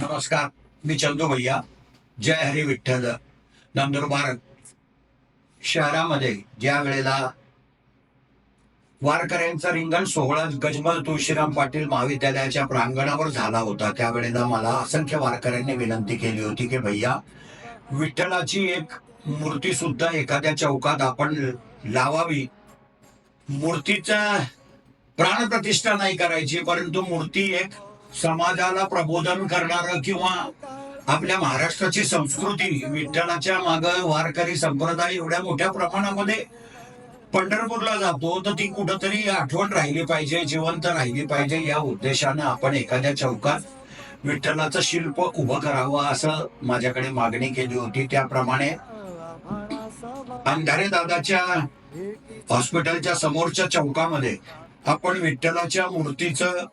नमस्कार मी चंदू भैया. जय हरी विठ्ठल. नंदुरबार शहरामध्ये ज्या वेळेला वारकऱ्यांचा रिंगण सोहळा गजमल तुळशीराम पाटील महाविद्यालयाच्या प्रांगणावर झाला होता. त्यावेळेला मला असंख्य वारकऱ्यांनी विनंती केली होती की भैया विठ्ठलाची एक मूर्ती सुद्धा एखाद्या चौकात आपण लावावी. मूर्तीचा प्राणप्रतिष्ठा नाही करायची परंतु मूर्ती एक समाजाला प्रबोधन करणार किंवा आपल्या महाराष्ट्राची संस्कृती विठ्ठलाच्या माग वारकरी संप्रदाय एवढ्या मोठ्या प्रमाणामध्ये पंढरपूरला जातो तर ती कुठंतरी आठवण राहिली पाहिजे जिवंत राहिली पाहिजे. या उद्देशानं आपण एखाद्या चौकात विठ्ठलाचं शिल्प उभं करावं असं माझ्याकडे मागणी केली होती. त्याप्रमाणे अंधारे दादाच्या हॉस्पिटलच्या समोरच्या चौकामध्ये आपण विठ्ठलाच्या मूर्तीचं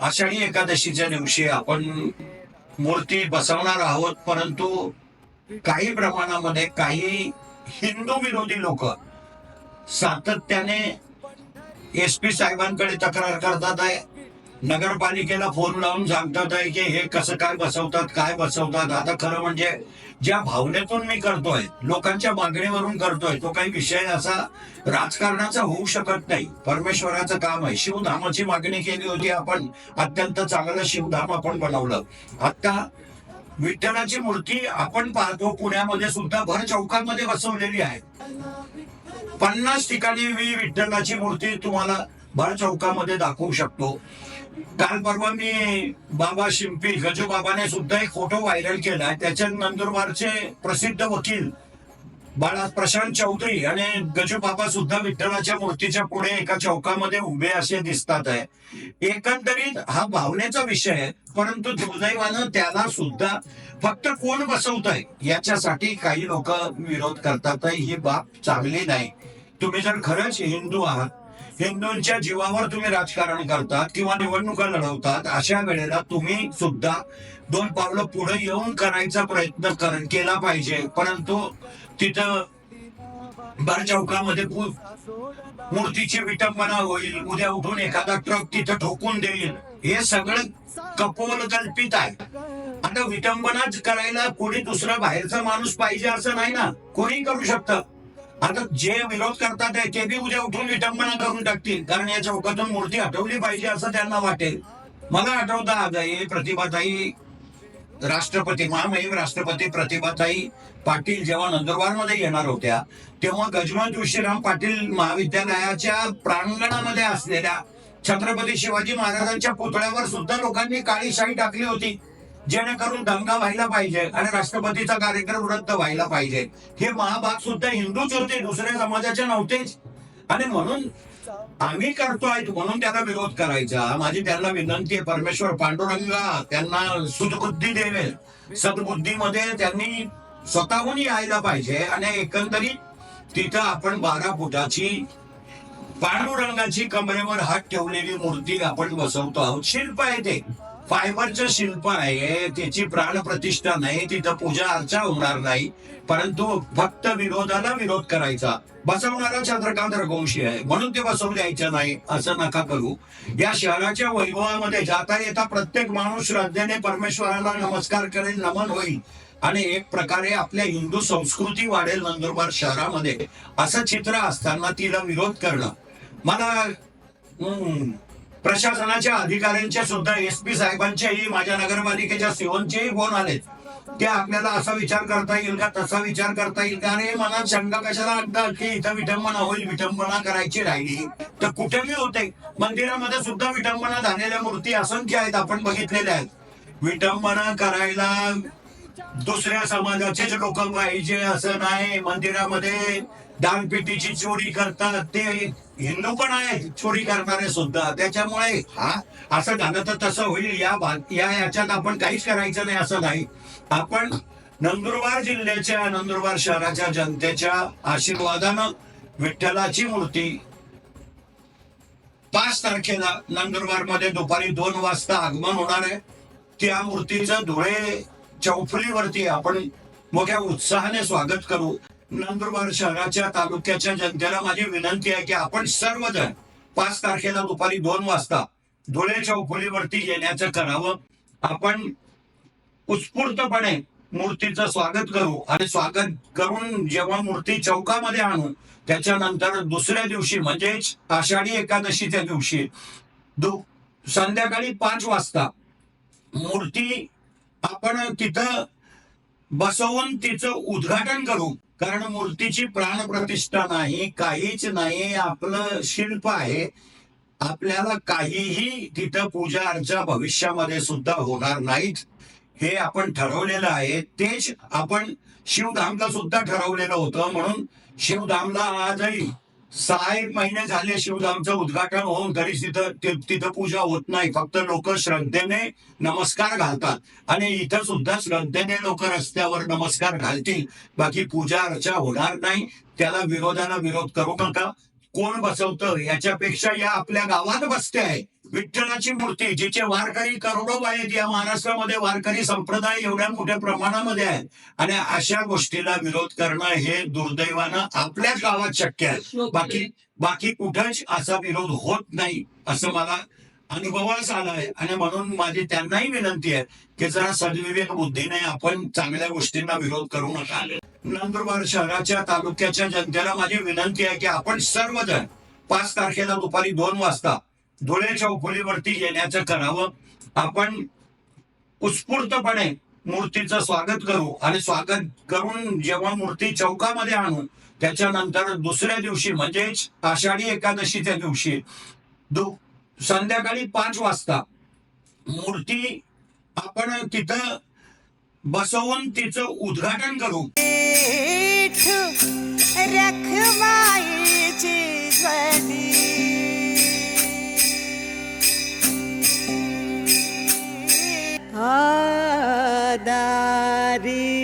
आषाढी एकादशीच्या दिवशी आपण मूर्ती बसवणार आहोत परंतु काही प्रमाणामध्ये काही हिंदू विरोधी लोक सातत्याने एस पी साहेबांकडे तक्रार करतात आहे. नगरपालिकेला फोन लावून सांगतात आहे की हे कसं काय बसवतात काय बसवतात. आता खरं म्हणजे ज्या भावनेतून मी करतोय लोकांच्या मागणीवरून करतोय तो काही विषय असा राजकारणाचा होऊ शकत नाही. परमेश्वराचं काम आहे. शिवधामाची मागणी केली होती आपण. अत्यंत चांगलं शिवधाम आपण बनवलं. आता विठ्ठलाची मूर्ती आपण पाहतो पुण्यामध्ये सुद्धा भर चौकामध्ये बसवलेली आहे. पन्नास ठिकाणी मी विठ्ठलाची मूर्ती तुम्हाला भर चौकामध्ये दाखवू शकतो. काल परवा मी बाबा शिंपी गजू बाबाने सुद्धा एक फोटो व्हायरल केला. त्याच्यात नंदुरबारचे प्रसिद्ध वकील बाळा प्रशांत चौधरी आणि गजू बाबा सुद्धा विठ्ठलाच्या मूर्तीच्या पुढे एका चौकामध्ये उभे असे दिसतात आहे. एकंदरीत हा भावनेचा विषय आहे परंतु दुर्दैवानं त्याला सुद्धा फक्त कोण बसवत आहे याच्यासाठी काही लोक विरोध करतात ही बाब चांगली नाही. तुम्ही जर खरंच हिंदू आहात हिंदूंच्या जीवावर तुम्ही राजकारण करतात किंवा निवडणुका लढवतात अशा वेळेला तुम्ही सुद्धा दोन पावलं पुढे येऊन करायचा प्रयत्न कर केला पाहिजे. परंतु तिथं बार चौकामध्ये मूर्तीची विटंबना होईल उद्या उठून एखादा ट्रक तिथं ठोकून देईल. हे सगळं कपोल कल्पित आहे. आता विटंबनाच करायला कोणी दुसरा बाहेरचा माणूस पाहिजे असं नाही ना? कोणी करू शकतं. आता जे विरोध करतात ते बी उद्या उठून विटंबना करून टाकतील. कारण या चौकातून मूर्ती हटवली पाहिजे असं त्यांना वाटेल. मला आठवतं आगाई प्रतिभाताई राष्ट्रपती महामहिम राष्ट्रपती प्रतिभाताई पाटील जेव्हा नंदुरबारमध्ये येणार होत्या तेव्हा गजमान तुळशीराम पाटील महाविद्यालयाच्या प्रांगणामध्ये असलेल्या छत्रपती शिवाजी महाराजांच्या पुतळ्यावर सुद्धा लोकांनी काळी शाही टाकली होती. जेणेकरून दंगा व्हायला पाहिजे आणि राष्ट्रपतीचा कार्यक्रम रद्द व्हायला पाहिजे. हे महाभाग सुद्धा हिंदूच होते दुसऱ्या समाजाचे नव्हतेच. आणि म्हणून आम्ही करतोय म्हणून त्याला विरोध करायचा. माझी त्यांना विनंती आहे परमेश्वर पांडुरंगा त्यांना सुदबुद्धी देवेल. सद्बुद्धीमध्ये त्यांनी स्वतःहून यायला पाहिजे आणि एकंदरीत तिथं आपण बारा फुटाची पांडुरंगाची कमरेवर हात ठेवलेली मूर्ती आपण बसवतो आहोत. शिल्प आहे ते. फायबरचं शिल्प आहे त्याची प्राणप्रतिष्ठा नाही तिथं पूजा अर्चा होणार नाही. परंतु फक्त विरोधाला विरोध करायचा. बसवणारा चंद्रकांत रघुवंशी आहे. म्हणून ते बसवू द्यायचं नाही असं नका करू. या शहराच्या वैभवामध्ये जाता येता प्रत्येक माणूस श्रद्धेने परमेश्वराला नमस्कार करेल नमन होईल. आणि एक प्रकारे आपल्या हिंदू संस्कृती वाढेल नंदुरबार शहरामध्ये. असं चित्र असताना तिला विरोध करणं. मला हम्म, प्रशासनाच्या अधिकाऱ्यांच्या सुद्धा एस पी साहेबांच्याही माझ्या नगरपालिकेच्या सेवनचेही फोन आलेत. ते आपल्याला असा विचार करता येईल का तसा विचार करता येईल का? आणि मनात शंका कशाला आणतात की इथं विटंबना होईल विटंबना करायची राहिली. तर कुठेही होते मंदिरामध्ये सुद्धा विटंबना झालेल्या मूर्ती असंख्य आहेत आपण बघितलेल्या आहेत. विटंबना करायला दुसऱ्या समाजाचेच लोक पाहिजे असं नाही. मंदिरामध्ये दानपेटीची चोरी करतात ते हिंदू पण आहे चोरी करणारे सुद्धा. त्याच्यामुळे हा असं झालं तर तसं होईल. या भाग या याच्यात आपण काहीच करायचं नाही असं नाही. आपण नंदुरबार जिल्ह्याच्या नंदुरबार शहराच्या जनतेच्या आशीर्वादानं विठ्ठलाची मूर्ती पाच तारखेला नंदुरबारमध्ये दुपारी दोन वाजता आगमन होणार आहे. त्या मूर्तीचं धुळे चौफुलीवरती आपण मोठ्या उत्साहाने स्वागत करू. नंदुरबार शहराच्या तालुक्याच्या जनतेला माझी विनंती आहे की आपण सर्वजण पाच तारखेला दुपारी दोन वाजता धुळे चौफुलीवरती येण्याचं करावं. आपण उत्स्फूर्तपणे मूर्तीचं स्वागत करू आणि स्वागत करून जेव्हा मूर्ती चौकामध्ये आणू त्याच्यानंतर दुसऱ्या दिवशी म्हणजेच आषाढी एकादशीच्या दिवशी दु संध्याकाळी पाच वाजता मूर्ती आपण तिथं बसवून तिचं उद्घाटन करू. कारण मूर्तीची प्राणप्रतिष्ठा नाही काहीच नाही आपलं शिल्प आहे. आपल्याला काहीही तिथं पूजा अर्चा भविष्यामध्ये सुद्धा होणार नाहीत. हे आपण ठरवलेलं आहे. तेच आपण शिवधामला सुद्धा ठरवलेलं होतं. म्हणून शिवधामला आजही सहा एक महिने झाले शिवधामचं उद्घाटन होऊन तरी तिथं तिथं पूजा होत नाही. फक्त लोक श्रद्धेने नमस्कार घालतात. आणि इथं सुद्धा श्रद्धेने लोक रस्त्यावर नमस्कार घालतील. बाकी पूजा अर्चा होणार नाही. त्याला विरोधाला विरोध करू नका. कोण बसवतं? याच्यापेक्षा या आपल्या गावात बसते आहे. विठ्ठलाची मूर्ती जिचे वारकरी करोडो आहेत या महाराष्ट्रामध्ये वारकरी संप्रदाय एवढ्या मोठ्या प्रमाणामध्ये आहेत. आणि अशा गोष्टीला विरोध करणं हे दुर्दैवानं आपल्याच गावात शक्य आहे. बाकी बाकी कुठंच असा विरोध होत नाही असं मला अनुभवास आलाय. आणि म्हणून माझी त्यांनाही विनंती आहे की जरा सद्विवेक बुद्धीने आपण चांगल्या गोष्टींना विरोध करू नका. नंदुरबार शहराच्या तालुक्याच्या जनतेला माझी विनंती आहे की आपण सर्वजण पाच तारखेला दुपारी दोन वाजता धुळे चौफुलीवरती येण्याचं करावं. आपण उत्स्फूर्तपणे मूर्तीचं स्वागत करू आणि स्वागत करून जेव्हा मूर्ती चौकामध्ये आणू त्याच्यानंतर दुसऱ्या दिवशी म्हणजेच आषाढी एकादशीच्या दिवशी दु संध्याकाळी पाच वाजता मूर्ती आपण तिथं बसवून तिचं उद्घाटन करू. विठू Daddy.